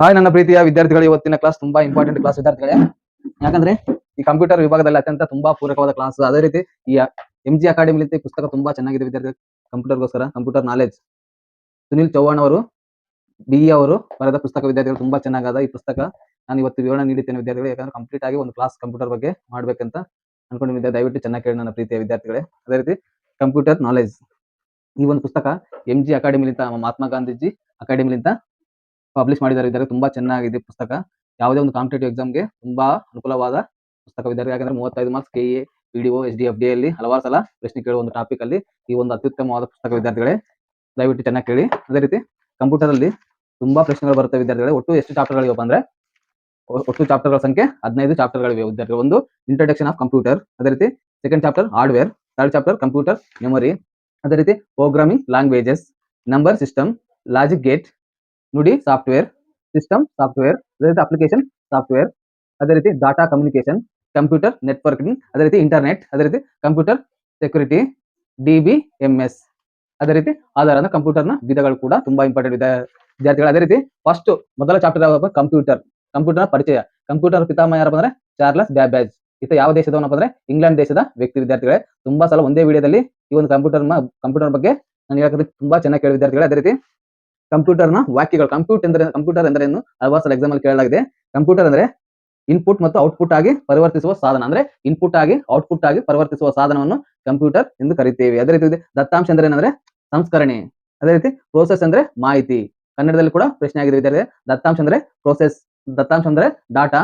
Hi ನನ್ನ ಪ್ರೀತಿಯ ವಿದ್ಯಾರ್ಥಿಗಳು, ಇವತ್ತಿನ ಕ್ಲಾಸ್ ತುಂಬಾ ಇಂಪಾರ್ಟೆಂಟ್ ಕ್ಲಾಸ್ ವಿದ್ಯಾರ್ಥಿಗಳೇ. ಯಾಕಂದ್ರೆ ಈ ಕಂಪ್ಯೂಟರ್ ವಿಭಾಗದಲ್ಲಿ ಅತ್ಯಂತ ತುಂಬಾ ಪೂರಕವಾದ ಕ್ಲಾಸ್ ಅದೇ ರೀತಿ ಈ ಎಂ ಜಿ ಅಕಾಡೆಮಿ ಪುಸ್ತಕ ತುಂಬಾ ಚೆನ್ನಾಗಿದೆ ವಿದ್ಯಾರ್ಥಿ ಕಂಪ್ಯೂಟರ್ಗೋಸ್ಕರ ಕಂಪ್ಯೂಟರ್ ನಾಲೆಜ್ ಸುನಿಲ್ ಚೌಹಾಣ್ ಅವರು ಬಿ ಅವರು ಬರೆದ ಪುಸ್ತಕ ವಿದ್ಯಾರ್ಥಿಗಳು ತುಂಬಾ ಚೆನ್ನಾಗದ ಈ ಪುಸ್ತಕ. ನಾನು ಇವತ್ತು ವಿವರಣೆ ನೀಡುತ್ತೇನೆ ವಿದ್ಯಾರ್ಥಿಗಳು. ಯಾಕಂದ್ರೆ ಕಂಪ್ಲೀಟ್ ಆಗಿ ಒಂದು ಕ್ಲಾಸ್ ಕಂಪ್ಯೂಟರ್ ಬಗ್ಗೆ ಮಾಡ್ಬೇಕಂತ ಅನ್ಕೊಂಡಿದ್ದೆ ದಯವಿಟ್ಟು ಚೆನ್ನಾಗಿ ಕೇಳಿ ನನ್ನ ಪ್ರೀತಿಯ ವಿದ್ಯಾರ್ಥಿಗಳೇ. ಅದೇ ರೀತಿ ಕಂಪ್ಯೂಟರ್ ನಾಲೆಜ್ ಈ ಒಂದು ಪುಸ್ತಕ ಎಂ ಜಿ ಅಕಾಡೆಮಿಲಿಂದ ಮಹಾತ್ಮ ಗಾಂಧೀಜಿ ಅಕಾಡೆಮಿಲಿಂದ ಪಬ್ಲಿಷ್ ಮಾಡಿದ್ದಾರೆ ತುಂಬಾ ಚೆನ್ನಾಗಿದೆ ಪುಸ್ತಕ. ಯಾವುದೇ ಒಂದು ಕಾಂಪಿಟೇಟಿವ್ ಎಕ್ಸಾಮ್ಗೆ ತುಂಬಾ ಅನುಕೂಲವಾದ ಪುಸ್ತಕ ವಿದ್ಯಾರ್ಥಿ ಯಾಕಂದ್ರೆ ಮೂವತ್ತೈದು marks K A PDO S D F D ಅಲ್ಲಿ ಹಲವಾರು ಸಲ ಪ್ರಶ್ನೆ ಕೇಳುವ ಒಂದು ಟಾಪಿಕ್ ಅಲ್ಲಿ ಈ ಒಂದು ಅತ್ಯುತ್ತಮವಾದ ಪುಸ್ತಕ ವಿದ್ಯಾರ್ಥಿಗಳೇ. ದಯವಿಟ್ಟು ಚೆನ್ನಾಗಿ ಕೇಳಿ. ಅದೇ ರೀತಿ ಕಂಪ್ಯೂಟರ್ ಅಲ್ಲಿ ತುಂಬಾ ಪ್ರಶ್ನೆಗಳು ಬರುತ್ತೆ ವಿದ್ಯಾರ್ಥಿಗಳೇ. ಒಟ್ಟು ಎಷ್ಟು ಚಾಪ್ಟರ್ಗಳಿವೆ ಅಂದ್ರೆ ಒಟ್ಟು ಒಟ್ಟು ಚಾಪ್ಟರ್ಗಳ ಸಂಖ್ಯೆ ಹದಿನೈದು ಚಾಪ್ಟರ್ಗಳಿವೆ ವಿದ್ಯಾರ್ಥಿಗಳು. ಒಂದು ಇಂಟ್ರಡಕ್ಷನ್ ಆಫ್ ಕಂಪ್ಯೂಟರ್ ಅದೇ ರೀತಿ second chapter hardware third chapter computer memory ಅದೇ ರೀತಿ programming languages number system logic gate Nudi software system software, ಅದೇ ರೀತಿ ಅಪ್ಲಿಕೇಶನ್ ಸಾಫ್ಟ್ವೇರ್, ಅದೇ ರೀತಿ ಡಾಟಾ ಕಮ್ಯುನಿಕೇಶನ್, ಕಂಪ್ಯೂಟರ್ ನೆಟ್ವರ್ಕಿಂಗ್, ಅದೇ ರೀತಿ ಇಂಟರ್ನೆಟ್, ಅದೇ ರೀತಿ computer security, D B S, ಅದೇ ರೀತಿ ಆಧಾರದ ಕಂಪ್ಯೂಟರ್ನ ವಿಧಗಳು ಕೂಡ ತುಂಬಾ ಇಂಪಾರ್ಟೆಂಟ್ ಇದೆ. ವಿದ್ಯಾರ್ಥಿಗಳು ಅದೇ ರೀತಿ ಫಸ್ಟ್ ಮೊದಲ ಚಾಪ್ಟರ್ ಯಾವಾಗ ಕಂಪ್ಯೂಟರ್, ಕಂಪ್ಯೂಟರ್ನ ಪರಿಚಯ, ಕಂಪ್ಯೂಟರ್ ಪಿತಾಮಹ ಯಾರಪ್ಪ ಅಂದ್ರೆ ಚಾರ್ಲಸ್ ಬ್ಯಾಬ್ಯಾಜ್. ಈತ ಯಾವ ದೇಶದವನಪ್ಪ ಅಂದ್ರೆ ಇಂಗ್ಲೆಂಡ್ ದೇಶದ ವ್ಯಕ್ತಿ ವಿದ್ಯಾರ್ಥಿಗಳೇ. ತುಂಬಾ ಸಲ ಒಂದೇ ವಿಡಿಯೋದಲ್ಲಿ ಈ ಒಂದು ಕಂಪ್ಯೂಟರ್ ಕಂಪ್ಯೂಟರ್ ಬಗ್ಗೆ ನಾನು ಹೇಳಕ್ಕೆ ತುಂಬಾ ಚೆನ್ನಾಗಿ ಕೇಳಿ ವಿದ್ಯಾರ್ಥಿಗಳು, ಅದೇ ರೀತಿ ಕಂಪ್ಯೂಟರ್ನ ವಾಕ್ಯಗಳು ಕಂಪ್ಯೂಟರ್ ಎಂದರೆ ಕಂಪ್ಯೂಟರ್ ಎಂದರೇನು ಹಲವಾರು ಸಲ ಎಕ್ಸಾಮ್ ಅಲ್ಲಿ ಕೇಳಲಾಗಿದೆ. ಕಂಪ್ಯೂಟರ್ ಅಂದ್ರೆ ಇನ್ಪುಟ್ ಮತ್ತು ಔಟ್ಪುಟ್ ಆಗಿ ಪರಿವರ್ತಿಸುವ ಸಾಧನ. ಅಂದ್ರೆ ಇನ್ಪುಟ್ ಆಗಿ ಔಟ್ಪುಟ್ ಆಗಿ ಪರಿವರ್ತಿಸುವ ಸಾಧನವನ್ನು ಕಂಪ್ಯೂಟರ್ ಎಂದು ಕರಿತೇವೆ. ಅದೇ ರೀತಿ ದತ್ತಾಂಶ ಅಂದ್ರೆ ಏನಂದ್ರೆ ಸಂಸ್ಕರಣೆ. ಅದೇ ರೀತಿ ಪ್ರೋಸೆಸ್ ಅಂದ್ರೆ ಮಾಹಿತಿ. ಕನ್ನಡದಲ್ಲಿ ಕೂಡ ಪ್ರಶ್ನೆ ಆಗಿದೆ ವಿದ್ಯಾರ್ಥಿ ದತ್ತಾಂಶ ಅಂದ್ರೆ ಪ್ರೋಸೆಸ್ ದತ್ತಾಂಶ ಅಂದ್ರೆ ಡಾಟಾ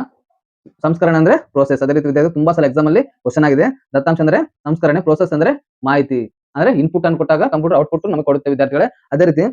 ಸಂಸ್ಕರಣೆ ಅಂದ್ರೆ ಪ್ರೋಸೆಸ್ ಅದೇ ರೀತಿ ವಿದ್ಯಾರ್ಥಿ ತುಂಬಾ ಸಲ ಎಕ್ಸಾಮ್ ಅಲ್ಲಿ ಕ್ವಶನ್ ಆಗಿದೆ. ದತ್ತಾಂಶ ಅಂದ್ರೆ ಸಂಸ್ಕರಣೆ ಪ್ರೋಸೆಸ್ ಅಂದ್ರೆ ಮಾಹಿತಿ. ಅಂದ್ರೆ ಇನ್ಪುಟ್ ಅನ್ನು ಕೊಟ್ಟಾಗ ಕಂಪ್ಯೂಟರ್ ಔಟ್ಪುಟ್ ನಮಗೆ ಕೊಡುತ್ತೆ ವಿದ್ಯಾರ್ಥಿಗಳೇ. ಅದೇ ರೀತಿ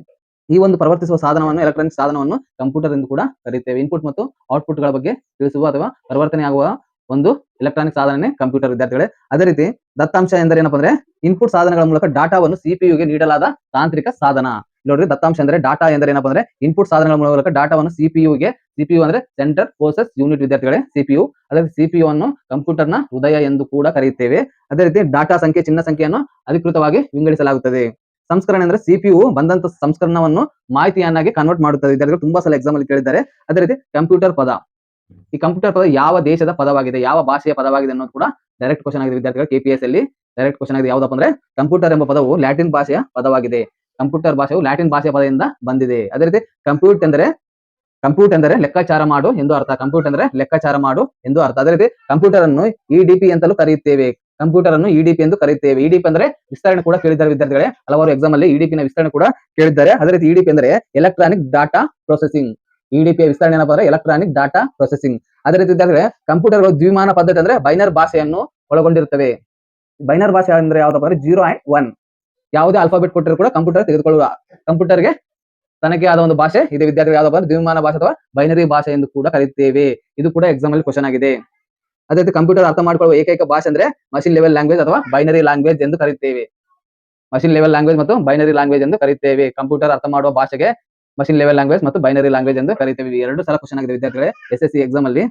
ಈ ಒಂದು ಪ್ರವರ್ತಿಸುವ ಸಾಧನವನ್ನು ಎಲೆಕ್ಟ್ರಾನಿಕ್ ಸಾಧನವನ್ನು ಕಂಪ್ಯೂಟರ್ ಎಂದು ಕೂಡ ಕರೆಯುತ್ತೇವೆ ಇನ್ಪುಟ್ ಮತ್ತು ಔಟ್ಪುಟ್ಗಳ ಬಗ್ಗೆ ತಿಳಿಸುವ ಅಥವಾ ಪರಿವರ್ತನೆ ಆಗುವ ಒಂದು ಎಲೆಕ್ಟ್ರಾನಿಕ್ ಸಾಧನನೇ ಕಂಪ್ಯೂಟರ್ ವಿದ್ಯಾರ್ಥಿಗಳೇ. ಅದೇ ರೀತಿ ದತ್ತಾಂಶ ಎಂದರೆ ಏನಪ್ಪ ಅಂದ್ರೆ ಇನ್ಪುಟ್ ಸಾಧನಗಳ ಮೂಲಕ ಡಾಟಾವನ್ನು ಸಿಪಿಯುಗೆ ನೀಡಲಾದ ತಾಂತ್ರಿಕ ಸಾಧನ. ನೋಡ್ರಿ, ದತ್ತಾಂಶ ಅಂದ್ರೆ ಡಾಟಾ ಎಂದರೆ ಏನಪ್ಪ ಅಂದ್ರೆ ಇನ್ಪುಟ್ ಸಾಧನಗಳ ಮೂಲಕ ಡಾಟಾವನ್ನು ಸಿಪಿಯುಗೆ ಸಿಪಿಯು ಅಂದ್ರೆ ಸೆಂಟರ್ ಪ್ರೋಸೆಸ್ ಯೂನಿಟ್ ವಿದ್ಯಾರ್ಥಿಗಳೇ ಸಿಪಿಯು ಅದೇ ಸಿಪಿಯು ಅನ್ನು ಕಂಪ್ಯೂಟರ್ನ ಹೃದಯ ಎಂದು ಕೂಡ ಕರೆಯುತ್ತೇವೆ. ಅದೇ ರೀತಿ ಡಾಟಾ ಸಂಖ್ಯೆ, ಚಿನ್ನ ಸಂಖ್ಯೆಯನ್ನು ಅಧಿಕೃತವಾಗಿ ವಿಂಗಡಿಸಲಾಗುತ್ತದೆ. ಸಂಸ್ಕರಣೆ ಅಂದ್ರೆ ಸಿಪಿಯು ಬಂದಂತ ಸಂಸ್ಕರಣವನ್ನು ಮಾಹಿತಿಯನ್ನಾಗಿ ಕನ್ವರ್ಟ್ ಮಾಡುತ್ತದೆ. ವಿದ್ಯಾರ್ಥಿಗಳು ತುಂಬಾ ಸಲ ಎಕ್ಸಾಮ್ ಅಲ್ಲಿ ಕೇಳಿದ್ದಾರೆ. ಅದೇ ರೀತಿ ಕಂಪ್ಯೂಟರ್ ಪದ. ಈ ಕಂಪ್ಯೂಟರ್ ಪದ ಯಾವ ದೇಶದ ಪದವಾಗಿದೆ, ಯಾವ ಭಾಷೆಯ ಪದವಾಗಿದೆ ಅನ್ನೋದು ಕೂಡ ಡೈರೆಕ್ಟ್ ಕ್ವಶನ್ ಆಗಿದೆ ವಿದ್ಯಾರ್ಥಿಗಳು ಕೆಪಿಎಸ್ ಅಲ್ಲಿ. ಡೈರೆಕ್ಟ್ ಕ್ವಶನ್ ಆಗಿದೆ ಯಾವ್ದಪ್ಪ ಅಂದ್ರೆ ಕಂಪ್ಯೂಟರ್ ಎಂಬ ಪದವು ಲ್ಯಾಟಿನ್ ಭಾಷೆಯ ಪದವಾಗಿದೆ. ಕಂಪ್ಯೂಟರ್ ಭಾಷೆಯು ಲ್ಯಾಟಿನ್ ಭಾಷೆಯ ಪದದಿಂದ ಬಂದಿದೆ. ಅದೇ ರೀತಿ ಕಂಪ್ಯೂಟ್ ಎಂದರೆ ಕಂಪ್ಯೂಟ್ ಎಂದರೆ ಲೆಕ್ಕಾಚಾರ ಮಾಡು ಎಂದು ಅರ್ಥ. ಕಂಪ್ಯೂಟ್ ಅಂದ್ರೆ ಲೆಕ್ಕಾಚಾರ ಮಾಡು ಎಂದು ಅರ್ಥ. ಅದೇ ರೀತಿ ಕಂಪ್ಯೂಟರ್ ಅನ್ನು ಇಡಿಪಿ ಅಂತಲೂ ಕರೆಯುತ್ತೇವೆ. ಕಂಪ್ಯೂಟರ್ ಅನ್ನು ಇಡಿಪಿ ಎಂದು ಕರೆಯುತ್ತೇವೆ. ಇಡಿಪಿ ಅಂದ್ರೆ ವಿಸ್ತರಣೆ ಕೂಡ ಕೇಳಿದ್ದಾರೆ ವಿದ್ಯಾರ್ಥಿಗಳೇ. ಹಲವಾರು ಎಕ್ಸಾಮ್ ಅಲ್ಲಿ ಇಡಿಪಿ ನ ವಿಸ್ತರಣೆ ಕೂಡ ಕೇಳಿದ್ದಾರೆ. ಅದೇ ರೀತಿ ಇಡಿಪಿ ಅಂದ್ರೆ ಎಲೆಕ್ಟ್ರಾನಿಕ್ ಡಾಟಾ ಪ್ರೊಸೆಸಿಂಗ್ ಇಡಿಪಿ ವಿಸ್ತರಣೆ ಏನಪ್ಪ ಅಂದ್ರೆ ಎಲೆಕ್ಟ್ರಾನಿಕ್ ಡಾಟಾ ಪ್ರೊಸೆಸಿಂಗ್ ಅದೇ ರೀತಿ ಕಂಪ್ಯೂಟರ್ ಕಂಪ್ಯೂಟರ್ಗಳು ದ್ವಿಮಾನ ಪದ್ಧತಿ ಅಂದ್ರೆ ಬೈನರ್ ಭಾಷೆಯನ್ನು ಒಳಗೊಂಡಿರುತ್ತವೆ. ಬೈನರ್ ಭಾಷೆ ಅಂದ್ರೆ ಯಾವ್ದಪ್ಪ ಅಂದ್ರೆ ಜೀರೋ ಅಂಡ್ ಒನ್ ಯಾವುದೇ ಆಲ್ಫಾಬೆಟ್ ಕೊಟ್ಟರು ಕೂಡ ಕಂಪ್ಯೂಟರ್ ತೆಗೆದುಕೊಳ್ಳುವ ಕಂಪ್ಯೂಟರ್ಗೆ ತನಗೆ ಆದ ಒಂದು ಭಾಷೆ ಇದೆ. ವಿದ್ಯಾರ್ಥಿಗಳು, ಯಾವ್ದಪ್ಪ ಅಂದ್ರೆ ದ್ವಿಮಾನ ಭಾಷೆ ಅಥವಾ ಬೈನರಿ ಭಾಷೆ ಎಂದು ಕೂಡ ಕರೆಯುತ್ತೇವೆ. ಇದು ಕೂಡ ಎಕ್ಸಾಮ್ ಅಲ್ಲಿ ಕ್ವಶನ್ ಆಗಿದೆ. ಅದೇ ರೀತಿ ಕಂಪ್ಯೂಟರ್ ಅರ್ಥ ಮಾಡಿಕೊಳ್ಳುವ ಏಕೈಕ ಭಾಷೆ ಅಂದ್ರೆ ಮಷಿನ್ ಲೆವೆಲ್ ಲ್ಯಾಂಗ್ವೇಜ್ ಅಥವಾ ಬೈನರಿ ಲ್ಯಾಂಗ್ವೇಜ್ ಎಂದು ಕರೆಯುತ್ತೇವೆ ಮಷಿನ್ ಲೆವೆಲ್ ಲ್ಯಾಂಗ್ವೇಜ್ ಮತ್ತು ಬೈನರಿ ಲ್ಯಾಂಗ್ವೇಜ್ ಎಂದು ಕರೆಯುತ್ತೇವೆ ಕಂಪ್ಯೂಟರ್ ಅರ್ಥ ಮಾಡುವ ಭಾಷೆಗೆ ಮಷಿನ್ ಲೆವೆಲ್ ಲ್ಯಾಂಗ್ವೇಜ್ ಮತ್ತು ಬೈನರಿ ಲ್ಯಾಂಗ್ವೇಜ್ ಎಂದು ಕರೆಯುತ್ತೇವೆ ಎರಡು ಸಲ ಕ್ವಶನ್ ಆಗಿದೆ ವಿದ್ಯಾರ್ಥಿಗಳೇ ಎಸ್ ಎಸ್ ಎಕ್ಸಾಮ್ ಅಲ್ಲಿ.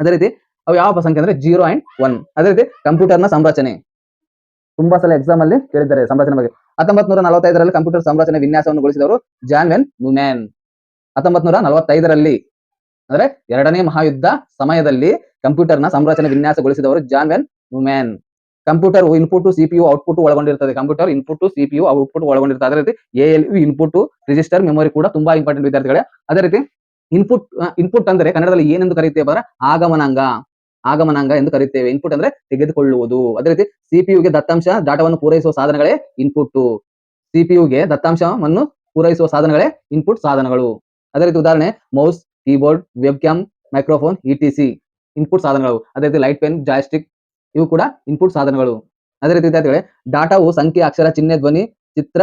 ಅದೇ ರೀತಿ ಅವು ಯಾವ ಸಂಖ್ಯೆ ಅಂದ್ರೆ ಜೀರೋ ಅಂಡ್ ಒನ್ ಅದೇ ರೀತಿ ಕಂಪ್ಯೂಟರ್ನ ಸಂರಚನೆ. ತುಂಬಾ ಸಲ ಎಕ್ಸಾಮ್ ಅಲ್ಲಿ ಕೇಳಿದ್ದಾರೆ ಸಂರಚನೆ ಬಗ್ಗೆ. ಹತ್ತೊಂಬತ್ ನೂರ ನಲವತ್ತೈದರಲ್ಲಿ ಕಂಪ್ಯೂಟರ್ ಸಂರಚನೆ ವಿನ್ಯಾಸವನ್ನು ಗೊಳಿಸಿದವರು ಜಾನ್ ವೆನ್ ನ್ಯೂಮ್ಯಾನ್ ಹತ್ತೊಂಬತ್ ನೂರ ನಲವತ್ತೈದರಲ್ಲಿ, ಅಂದ್ರೆ ಎರಡನೇ ಮಹಾಯುದ್ಧ ಸಮಯದಲ್ಲಿ ಕಂಪ್ಯೂಟರ್ನ ಸಂರಚನೆ ವಿನ್ಯಾಸಗೊಳಿಸಿದವರು John von Neumann computer input, CPU, output ಒಳಗೊಂಡಿರುತ್ತದೆ ಕಂಪ್ಯೂಟರ್ ಇನ್ಪುಟ್, ಸಿಪಿಯು, ಔಟ್ಪುಟ್ ಒಳಗೊಂಡಿರುತ್ತದೆ ಅದೇ ರೀತಿ A U input, register, memory ಕೂಡ ತುಂಬಾ ಇಂಪಾರ್ಟೆಂಟ್ ವಿದ್ಯಾರ್ಥಿಗಳೇ. ಅದೇ ರೀತಿ ಇನ್ಪುಟ್ ಇನ್ಪುಟ್ ಅಂದ್ರೆ ಕನ್ನಡದಲ್ಲಿ ಏನೆಂದು ಕರೆಯುತ್ತೇವೆ ಆಗಮನಾಂಗ. ಆಗಮನಾಂಗ ಎಂದು ಕರೆಯುತ್ತೇವೆ ಇನ್ಪುಟ್ ಅಂದ್ರೆ ತೆಗೆದುಕೊಳ್ಳುವುದು. ಅದೇ ರೀತಿ ಸಿಪಿಯುಗೆ ದತ್ತಾಂಶ, ಡಾಟಾವನ್ನು ಪೂರೈಸುವ ಸಾಧನಗಳೇ ಇನ್ಪುಟ್. ಸಿಪಿಯುಗೆ ದತ್ತಾಂಶವನ್ನು ಪೂರೈಸುವ ಸಾಧನಗಳೇ ಇನ್ಪುಟ್ ಸಾಧನಗಳು. ಅದೇ ರೀತಿ ಉದಾಹರಣೆ, mouse, keyboard webcam microphone ETC input ಸಾಧನಗಳು. ಅದೇ ರೀತಿ ಲೈಟ್ ಪೆನ್ ಜಾಯ್ಸ್ಟಿಕ್ ಇವು ಕೂಡ ಇನ್ಪುಟ್ ಸಾಧನಗಳು. ಅದೇ ರೀತಿ ವಿದ್ಯಾರ್ಥಿಗಳೇ, ಡಾಟಾವು ಸಂಖ್ಯೆ, ಅಕ್ಷರ, ಚಿಹ್ನೆ, ಧ್ವನಿ, ಚಿತ್ರ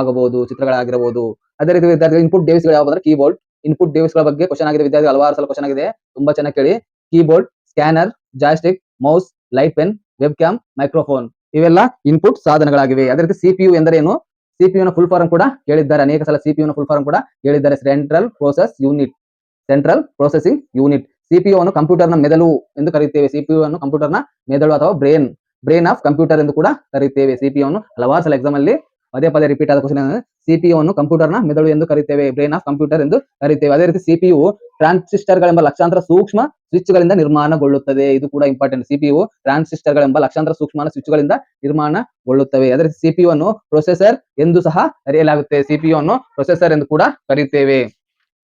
ಆಗಬಹುದು ಚಿತ್ರಗಳಾಗಿರಬಹುದು. ಅದೇ ರೀತಿ ವಿದ್ಯಾರ್ಥಿಗಳು ಇನ್ಪುಟ್ ಡಿವೈಸ್ಗಳು ಯಾವ ಅಂದ್ರೆ ಕೀಬೋರ್ಡ್ ಇನ್ಪುಟ್ ಡಿವೈಸ್ಗಳ ಬಗ್ಗೆ ಕ್ವಶನ್ ಆಗಿದೆ. ವಿದ್ಯಾರ್ಥಿ ಹಲವಾರು ಸಲ ಕ್ವಶನ್ ಆಗಿದೆ. ತುಂಬಾ ಚೆನ್ನಾಗಿ ಕೇಳಿ. Keyboard scanner joystick mouse light pen webcam microphone ಇವೆಲ್ಲ ಇನ್ಪುಟ್ ಸಾಧನಗಳಾಗಿವೆ. ಅದೇ ರೀತಿ ಸಿಪಿಯು ಎಂದರೇನು ಸಿಪಿಯು ನ ಫುಲ್ ಫಾರ್ಮ್ ಕೂಡ ಕೇಳಿದ್ದಾರೆ. ಅನೇಕ ಸಲ ಸಿಪಿಯು ನ ಫುಲ್ ಫಾರ್ಮ್ ಕೂಡ ಕೇಳಿದ್ದಾರೆ. Central process unit central processing unit CPU ಅನ್ನು ಕಂಪ್ಯೂಟರ್ನ ಮೆದುಳು ಎಂದು ಕರೆಯುತ್ತೇವೆ. ಸಿಪಿಯು ಅನ್ನು ಕಂಪ್ಯೂಟರ್ನ ಮೆದುಳು ಅಥವಾ ಬ್ರೇನ್ ಬ್ರೇನ್ ಆಫ್ ಕಂಪ್ಯೂಟರ್ ಎಂದು ಕೂಡ ಕರೆಯುತ್ತೇವೆ. ಸಿಪಿಯು ಅನ್ನು ಹಲವಾರು ಸಲ ಎಕ್ಸಾಮ್ ಅಲ್ಲಿ ಪದೇ ಪದೇ ರಿಪೀಟ್ ಆದ ಕ್ವಶನ್ ಸಿಪಿಯು ಅನ್ನು ಕಂಪ್ಯೂಟರ್ನ ಮೆದುಳು ಎಂದು ಕರೆಯುತ್ತೇವೆ. ಬ್ರೇನ್ ಆಫ್ ಕಂಪ್ಯೂಟರ್ ಎಂದು ಕರೆಯುತ್ತೇವೆ. ಅದೇ ರೀತಿ ಸಿಪಿಯು ಟ್ರಾನ್ಸಿಸ್ಟರ್ ಗಳೆಂಬ ಲಕ್ಷಾಂತರ ಸೂಕ್ಷ್ಮ ಸ್ವಿಚ್ ಗಳಿಂದ ನಿರ್ಮಾಣಗೊಳ್ಳುತ್ತದೆ. ಇದು ಕೂಡ ಇಂಪಾರ್ಟೆಂಟ್ ಸಿಪಿಯು ಟ್ರಾನ್ಸಿಸ್ಟರ್ ಗಳೆಂಬ ಲಕ್ಷಾಂತರ ಸೂಕ್ಷ್ಮ ಸ್ವಿಚ್ ಗಳಿಂದ ನಿರ್ಮಾಣಗೊಳ್ಳುತ್ತವೆ. ಅದೇ ರೀತಿ ಸಿಪಿಯು ಅನ್ನು ಪ್ರೊಸೆಸರ್ ಎಂದು ಸಹ ಕರೆಯಲಾಗುತ್ತೆ. ಸಿಪಿಯು ಅನ್ನು ಪ್ರೊಸೆಸರ್ ಎಂದು ಕೂಡ ಕರೀತೇವೆ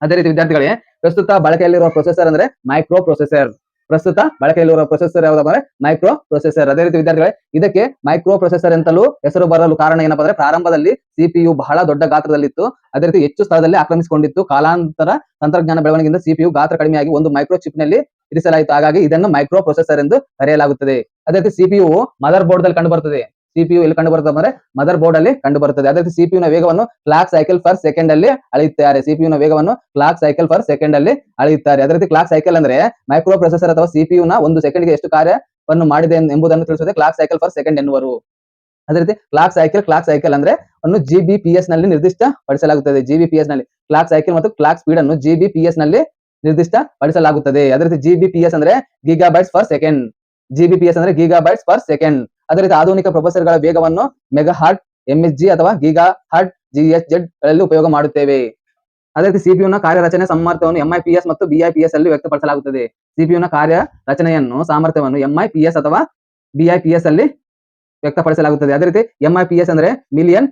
ಅದೇ ರೀತಿ ವಿದ್ಯಾರ್ಥಿಗಳೇ, ಪ್ರಸ್ತುತ ಬಳಕೆಯಲ್ಲಿರುವ ಪ್ರೊಸೆಸರ್ ಅಂದ್ರೆ ಮೈಕ್ರೋ ಪ್ರೊಸೆಸರ್ ಪ್ರಸ್ತುತ ಬಳಕೆಯಲ್ಲಿರುವ ಪ್ರೊಸೆಸರ್ ಯಾವ್ದಪ್ಪ ಅಂದ್ರೆ ಮೈಕ್ರೋ ಪ್ರೊಸೆಸರ್ ಅದೇ ರೀತಿ ವಿದ್ಯಾರ್ಥಿಗಳೇ, ಇದಕ್ಕೆ ಮೈಕ್ರೋ ಪ್ರೊಸೆಸರ್ ಅಂತಲೂ ಹೆಸರು ಬರಲು ಕಾರಣ ಏನಪ್ಪಾ ಅಂದ್ರೆ ಪ್ರಾರಂಭದಲ್ಲಿ ಸಿಪಿಯು ಬಹಳ ದೊಡ್ಡ ಗಾತ್ರದಲ್ಲಿತ್ತು. ಅದೇ ರೀತಿ ಹೆಚ್ಚು ಸ್ಥಳದಲ್ಲಿ ಆಕ್ರಮಿಸಿಕೊಂಡಿತ್ತು. ಕಾಲಾಂತರ ತಂತ್ರಜ್ಞಾನ ಬೆಳವಣಿಗೆಯಿಂದ ಸಿಪಿಯು ಗಾತ್ರ ಕಡಿಮೆಯಾಗಿ ಒಂದು ಮೈಕ್ರೋ ಚಿಪ್ನಲ್ಲಿ ಇರಿಸಲಾಯಿತು. ಹಾಗಾಗಿ ಇದನ್ನು ಮೈಕ್ರೋ ಪ್ರೊಸೆಸರ್ ಎಂದು ಕರೆಯಲಾಗುತ್ತದೆ. ಅದೇ ರೀತಿ ಸಿಪಿಯು ಮದರ್ ಬೋರ್ಡ್ ದಲ್ಲಿ ಕಂಡು ಬರುತ್ತದೆ ಸಿಪಿಯು ಇಲ್ಲಿ ಕಂಡು ಬರುತ್ತೆ ಅಂದ್ರೆ ಮದರ್ ಬೋರ್ಡ್ ಅಲ್ಲಿ ಕಂಡು ಬರುತ್ತದೆ ಅದೇ ರೀತಿ ಸಿಪಿಯು ನ ವೇಗವನ್ನು ಕ್ಲಾಕ್ ಸೈಕಲ್ ಪರ್ ಸೆಕೆಂಡ್ ಅಲ್ಲಿ ಅಳೆಯುತ್ತಾರೆ. ಸಿಪಿಯು ನ ವೇಗವನ್ನು ಕ್ಲಾಕ್ ಸೈಕಲ್ ಪರ್ ಸೆಕೆಂಡ್ ಅಲ್ಲಿ ಅಳೆಯುತ್ತಾರೆ. ಅದೇ ರೀತಿ ಕ್ಲಾಕ್ ಸೈಕಲ್ ಅಂದ್ರೆ ಮೈಕ್ರೋ ಪ್ರೊಸೆಸರ್ ಅಥವಾ ಸಿಪಿಯು ನ ಒಂದು ಸೆಕೆಂಡ್ಗೆ ಎಷ್ಟು ಕಾರ್ಯವನ್ನು ಮಾಡಿದೆ ಎಂಬುದನ್ನು ತಿಳಿಸುತ್ತದೆ ಕ್ಲಾಕ್ ಸೈಕಲ್ ಪರ್ ಸೆಕೆಂಡ್ ಎನ್ನುವರು. ಅದೇ ರೀತಿ ಕ್ಲಾಕ್ ಸೈಕಲ್ ಕ್ಲಾಕ್ ಸೈಕಲ್ ಅಂದ್ರೆ ಅನ್ನು ಜಿಬಿಪಿಎಸ್ನಲ್ಲಿ ನಿರ್ದಿಷ್ಟ ಪಡಿಸಲಾಗುತ್ತದೆ ಜಿಬಿಪಿಎಸ್ನಲ್ಲಿ ಕ್ಲಾಕ್ ಸೈಕಲ್ ಮತ್ತು ಕ್ಲಾಕ್ ಸ್ಪೀಡ್ ಅನ್ನು ಜಿಬಿಪಿಎಸ್ನಲ್ಲಿ ನಿರ್ದಿಷ್ಟ ಪಡಿಸಲಾಗುತ್ತದೆ ಅದೇ ರೀತಿ ಜಿಬಿಪಿಎಸ್ ಅಂದ್ರೆ ಗಿಗಾಬೈಟ್ಸ್ ಪರ್ ಸೆಕೆಂಡ್ ಜಿಬಿಪಿಎಸ್ ಅಂದ್ರೆ ಗಿಗಾಬೈಟ್ಸ್ ಪರ್ ಸೆಕೆಂಡ್ ಅದೇ ರೀತಿ ಆಧುನಿಕ ಪ್ರೊಫೆಸರ್ಗಳ ವೇಗವನ್ನು ಮೆಗಾ ಹಾರ್ಟ್, ಎಂಎಸ್ಜಿ ಅಥವಾ ಗೀಗಾ ಹಾರ್ಟ್ ಜಿಎಸ್ಗಳಲ್ಲಿ ಉಪಯೋಗ ಮಾಡುತ್ತೇವೆ. ಅದೇ ರೀತಿ ಸಿಪಿಯು ನ ಕಾರ್ಯರಚನೆ ಸಾಮರ್ಥ್ಯವನ್ನು ಎಂಐಪಿಎಸ್ ಮತ್ತು ಬಿಐಪಿಎಸ್ ಅಲ್ಲಿ ವ್ಯಕ್ತಪಡಿಸಲಾಗುತ್ತದೆ. ಸಿಪಿಯು ನ ಕಾರ್ಯ ರಚನೆಯನ್ನು ಸಾಮರ್ಥ್ಯವನ್ನು ಎಂಐಪಿಎಸ್ ಅಥವಾ ಬಿಐಪಿಎಸ್ ಅಲ್ಲಿ ವ್ಯಕ್ತಪಡಿಸಲಾಗುತ್ತದೆ. ಅದೇ ರೀತಿ ಎಂಐಪಿಎಸ್ ಅಂದ್ರೆ ಮಿಲಿಯನ್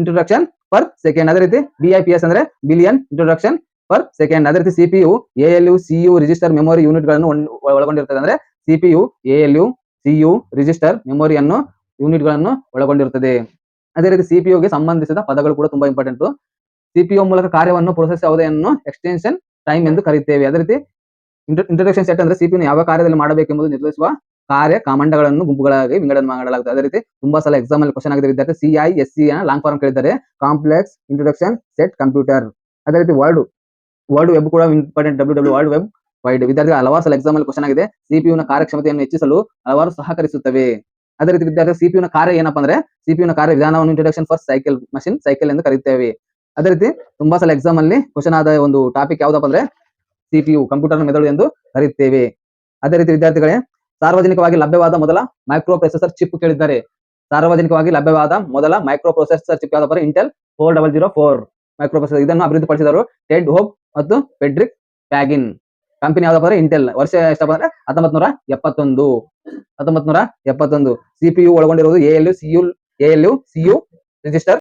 ಇಂಟ್ರೊಡಕ್ಷನ್ ಪರ್ ಸೆಕೆಂಡ್ ಅದೇ ರೀತಿ ಬಿಐಪಿಎಸ್ ಅಂದ್ರೆ ಮಿಲಿಯನ್ ಇಂಟ್ರೊಡಕ್ಷನ್ ಪರ್ ಸೆಕೆಂಡ್ ಅದೇ ರೀತಿ CPU ALU CU register memory ಯೂನಿಟ್ಗಳನ್ನು ಒಳ್- ಒಳಗೊಂಡಿರುತ್ತದೆ ಅಂದ್ರೆ ಸಿಪಿಯು ಎಎಲ್ಯು ಸಿಯು ರಿಜಿಸ್ಟರ್ ಮೆಮೊರಿಯನ್ನು ಯೂನಿಟ್ಗಳನ್ನು ಒಳಗೊಂಡಿರುತ್ತದೆ. ಅದೇ ರೀತಿ ಸಿಪಿಯು ಗೆ ಸಂಬಂಧಿಸಿದ ಪದಗಳು ಕೂಡ ತುಂಬಾ ಇಂಪಾರ್ಟೆಂಟ್ ಸಿಪಿಯು ಮೂಲಕ ಕಾರ್ಯವನ್ನು ಪ್ರೊಸೆಸ್ ಯಾವುದನ್ನು ಎಕ್ಸ್ಟೆನ್ಷನ್ ಟೈಮ್ ಎಂದು ಕರೆಯುತ್ತೇವೆ. ಅದೇ ರೀತಿ ಇಂಟ್ರಡಕ್ಷನ್ ಸೆಟ್ ಅಂದ್ರೆ ಸಿಪಿಯು ಯಾವ ಕಾರ್ಯದಲ್ಲಿ ಮಾಡಬೇಕೆಂಬುದು ನಿರ್ಧರಿಸುವ ಕಾರ್ಯ ಕಾಮಂಡಗಳನ್ನು ಗುಂಪುಗಳಾಗಿ ವಿಂಗಡಣೆ ಮಾಡಲಾಗುತ್ತದೆ ಅದೇ ರೀತಿ ತುಂಬಾ ಸಲ ಎಕ್ಸಾಮ್ ಅಲ್ಲಿ ಕ್ವಶನ್ ಆಗಿದೆ ವಿದ್ಯಾರ್ಥಿ C I S C long form ಕೇಳಿದ್ದಾರೆ. ಕಾಂಪ್ಲೆಕ್ಸ್ ಇಂಟ್ರೊಡಕ್ಷನ್ ಸೆಟ್ ಕಂಪ್ಯೂಟರ್ ಅದೇ ರೀತಿ ವರ್ಡ್ ವರ್ಡ್ ವೆಬ್ ಕೂಡ important W W world web wide ವಿದ್ಯಾರ್ಥಿಗಳ ಹಲವಾರು ಸಲ ಎಕ್ಸಾಮ್ ಅಲ್ಲಿ ಕ್ವಶನ್ ಆಗಿದೆ. ಸಿಪಿಯು ನ ಕಾರ್ಯಕ್ಷಮತೆಯನ್ನು ಹೆಚ್ಚಿಸಲು ಹಲವಾರು ಸಹಕರಿಸುತ್ತವೆ. ಅದೇ ರೀತಿ ವಿದ್ಯಾರ್ಥಿ ಸಿಪಿಯು ನ ಕಾರ್ಯ ಏನಪ್ಪಾ ಅಂದ್ರೆ ಸಿಪಿಯು ನ ಕಾರ್ಯ ವಿಧಾನವನ್ನು introduction for cycle machine cycle ಎಂದು ಕರೆಯುತ್ತೇವೆ. ಅದೇ ರೀತಿ ತುಂಬಾ ಸಲ ಎಕ್ಸಾಮ್ ಅಲ್ಲಿ ಕ್ವಶನ್ ಆದ ಒಂದು ಟಾಪಿಕ್ ಯಾವ್ದಪ್ಪ ಅಂದ್ರೆ ಸಿಪಿಯು ಕಂಪ್ಯೂಟರ್ ಮೆದುಳು ಎಂದು ಕರೆಯುತ್ತೇವೆ. ಅದೇ ರೀತಿ ವಿದ್ಯಾರ್ಥಿಗಳೇ, ಸಾರ್ವಜನಿಕವಾಗಿ ಲಭ್ಯವಾದ ಮೊದಲ ಮೈಕ್ರೋ ಪ್ರೊಸೆಸರ್ ಚಿಪ್ ಕೇಳಿದ್ದಾರೆ. ಸಾರ್ವಜನಿಕವಾಗಿ ಲಭ್ಯವಾದ ಮೊದಲ ಮೈಕ್ರೋ ಪ್ರೊಸೆಸರ್ ಚಿಪ್ ಯಾವ್ದಪ್ಪ Intel four double zero four microprocessor ಇದನ್ನು ಅಭಿವೃದ್ಧಿಪಡಿಸಿದರು ಟೆಡ್ ಹೋಪ್ ಮತ್ತು ಪೆಡ್ರಿಕ್ ಪ್ಯಾಗಿನ್ ಕಂಪನಿ ಯಾವ್ದಪ್ಪ ಅಂದ್ರೆ ಇಂಟೆಲ್ ವರ್ಷ ಎಷ್ಟಪ್ಪ ಅಂದ್ರೆ ಹತ್ತೊಂಬತ್ ನೂರ ಎಪ್ಪತ್ತೊಂದು. ಹತ್ತೊಂಬತ್ ನೂರ ಎಪ್ಪತ್ತೊಂದು CPU ಒಳಗೊಂಡಿರುವುದು ALU CU C CU register